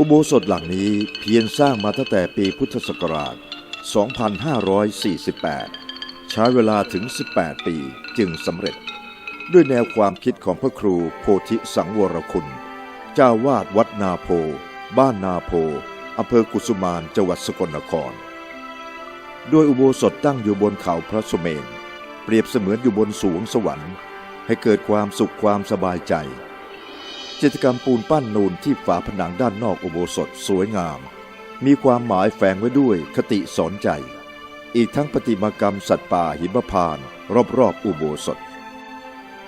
อุโบสถหลังนี้เพียงสร้างมาตั้งแต่ปีพุทธศักราช 2548 ใช้เวลาถึง 18 ปีจึงสำเร็จ ด้วยแนวความคิดของพระครูโพธิสังวรคุณ เจ้าวาดวัดนาโพ บ้านนาโพอำเภอกุสุมานจังหวัดสกลนครโดยอุโบสถตั้งอยู่บนเขาพระสุเมน เปรียบเสมือนอยู่บนสวงสวรรค์ ให้เกิดความสุขความสบายใจ จิตกรรมปูนปั้นนูนที่ฝาผนังด้านนอกอุโบสถสวยงาม มีความหมายแฝงไว้ด้วยคติสอนใจ อีกทั้งปฏิมากรรมสัตว์ป่าหิมพานรอบๆอุโบสถ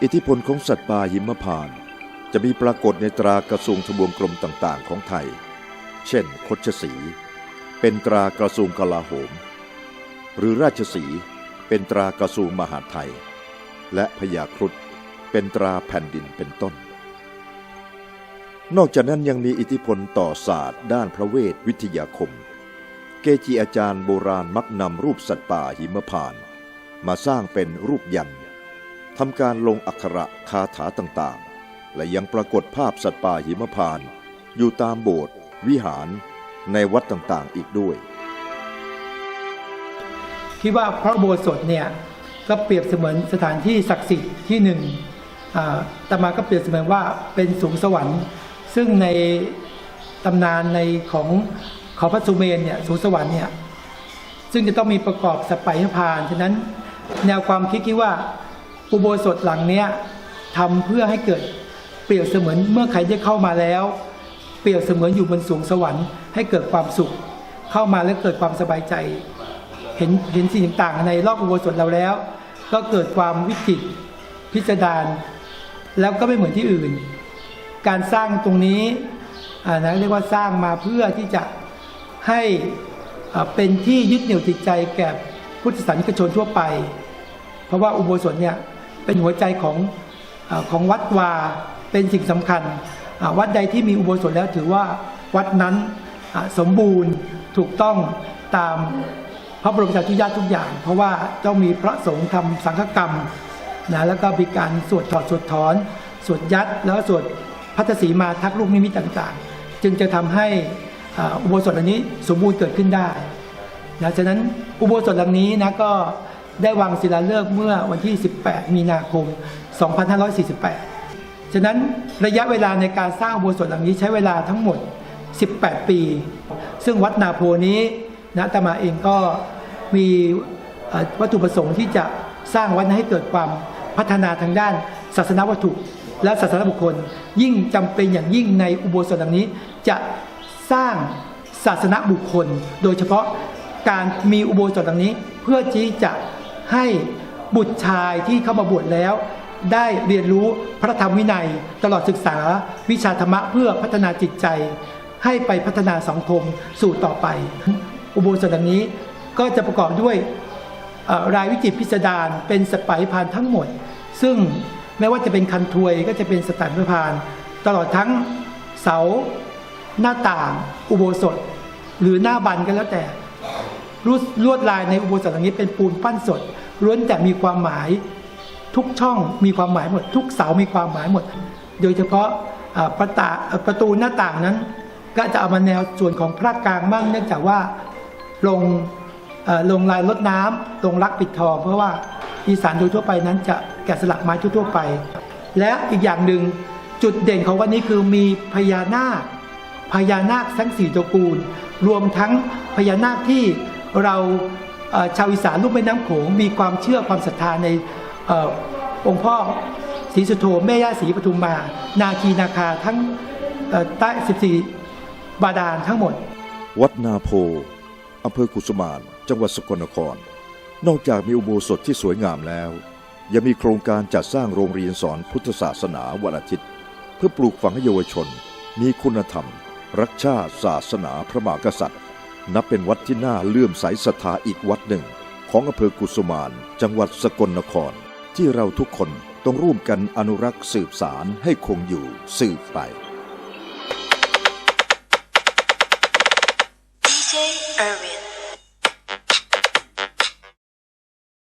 อิทธิพลของสัตว์ป่าหิมพาน จะมีปรากฏในตรากระทรวงทบวงกรมต่างๆ ของไทย เช่น คชสี เป็นตรากระทรวงกลาโหม หรือราชสีเป็นตรากระทรวงมหาดไทย และพญาครุฑเป็นตราแผ่นดินเป็นต้น นอกจากนั้นยังมีอิทธิพลต่อศาสตร์ด้านพระเวทวิทยาคม เกจิอาจารย์โบราณมักนำรูปสัตว์ป่าหิมพาน มาสร้างเป็นรูปยันทำการลงอักขระคาถาต่างๆ และยังปรากฏภาพสัตว์ป่าหิมพานอยู่ตามโบสถ์วิหารในวัดต่างๆอีกด้วย คิดว่าพระโบสถเนี่ยก็เปรียบเสมือนสถานที่ศักดิ์สิทธิ์ที่หนึ่งอ่าอาตมาก็เปรียบเสมือนว่าเป็นสูงสวรรค์ ซึ่งในตำนานในของเขาพระสุเมนเนี่ยสูสวรรค์เนี่ยซึ่งจะต้องมีประกอบสัปยพานฉะนั้นแนวความคิดคิดว่าอุโบสถหลังเนี้ยทำเพื่อให้เกิดเปรียบเสมือนเมื่อใครได้เข้ามาแล้ว เปรียบเสมือนอยู่บนสูงสวรรค์ให้เกิดความสุขเข้ามาแล้วเกิดความสบายใจ เห็นเห็นสิ่งต่างๆในรอบอุโบสถเราแล้ว ก็เกิดความวิจิตพิสดารแล้วก็ไม่เหมือนที่อื่น การสร้างตรงนี้นะเรียกว่าสร้างมาเพื่อที่จะให้เป็นที่ยึดเหนี่ยวจิตใจแก่พุทธศาสนิกชนทั่วไป เพราะว่าอุโบสถเนี่ยเป็นหัวใจของอของวัดวาเป็นสิ่งสำคัญ วัดใดที่มีอุโบสถแล้วถือว่าวัดนั้นสมบูรณ์ถูกต้องตามพระบรมราชูญาตทุกอย่าง เพราะว่าต้องมีพระสงฆ์ทำสังฆกรรมนะแล้วก็มีการสวดถอดสวดถอน สวดยัดแล้วก็สวด พัทธสีมาทักลูกนิมิตต่างๆ จึงจะทำให้อุโบสถอันนี้สมบูรณ์เกิดขึ้นได้นะฉะนั้นอุโบสถหลังนี้นะก็ได้วางศิลาฤกษ์เมื่อวันที่ 18 มีนาคม 2548 ฉะนั้นระยะเวลาในการสร้างอุโบสถหลังนี้ใช้เวลาทั้งหมด 18 ปี ซึ่งวัดนาโพนี้นะตมาเองก็มีวัตถุประสงค์ที่จะสร้างวัดให้เกิดความพัฒนาทางด้านศาสนาวัตถุ และศาสนาบุคคล ยิ่งจำเป็นอย่างยิ่งในอุโบสถหลังนี้ จะสร้างศาสนบุคคล โดยเฉพาะการมีอุโบสถหลังนี้ เพื่อที่จะให้บุตรชายที่เข้ามาบวชแล้ว ได้เรียนรู้พระธรรมวินัย ตลอดศึกษาวิชาธรรมะเพื่อพัฒนาจิตใจ ให้ไปพัฒนาสังคมสู่ต่อไป อุโบสถหลังนี้ก็จะประกอบด้วยรายวิจิตรพิสดารเป็นสไปพานทั้งหมด ซึ่ง แม้ว่าจะเป็นคันทวยก็จะเป็นสแตนพานตลอดทั้งเสาหน้าต่างอุโบสถ หรือหน้าบันก็แล้วแต่รูลวดลายในอุโบสถหลังนี้เป็นปูนปั้นสดล้วนแต่มีความหมายทุกช่องมีความหมายหมด ทุกเสามีความหมายหมด โดยเฉพาะประตาประตูหน้าต่างนั้น ก็จะเอามาแนวส่วนของพระกลางมั่งเนื่องจากว่าลงลงลายลดน้ำลงรักปิดทองเพราะว่า อีสานโดยทั่วไปนั้นจะแกะสลักไม้ทั่วๆไป และอีกอย่างหนึ่งจุดเด่นของวันนี้คือมีพญานาคพญานาคทั้งสี่ตระกูล รวมทั้งพญานาคที่เราชาวอีสานลูกแม่น้ำโขงมีความเชื่อความศรัทธาในอองค์พ่อศรีสุโธแม่ย่าศรีปทุมมา นาคีนาคาทั้งใต้14 บาดาลทั้งหมด วัดนาโพอำเภอกุสุมาน จังหวัดสกลนคร นอกจากมีอุโบสถที่สวยงามแล้ว ยังมีโครงการจัดสร้างโรงเรียนสอนพุทธศาสนาวันอาทิตย์ เพื่อปลูกฝังให้เยาวชน มีคุณธรรม รักชาติศาสนาพระมหากษัตริย์ นับเป็นวัดที่น่าเลื่อมใสศรัทธาอีกวัดหนึ่ง ของอำเภอกุสุมาน จังหวัดสกลนคร ที่เราทุกคนต้องร่วมกันอนุรักษ์สืบสารให้คงอยู่สืบไป DJ Irving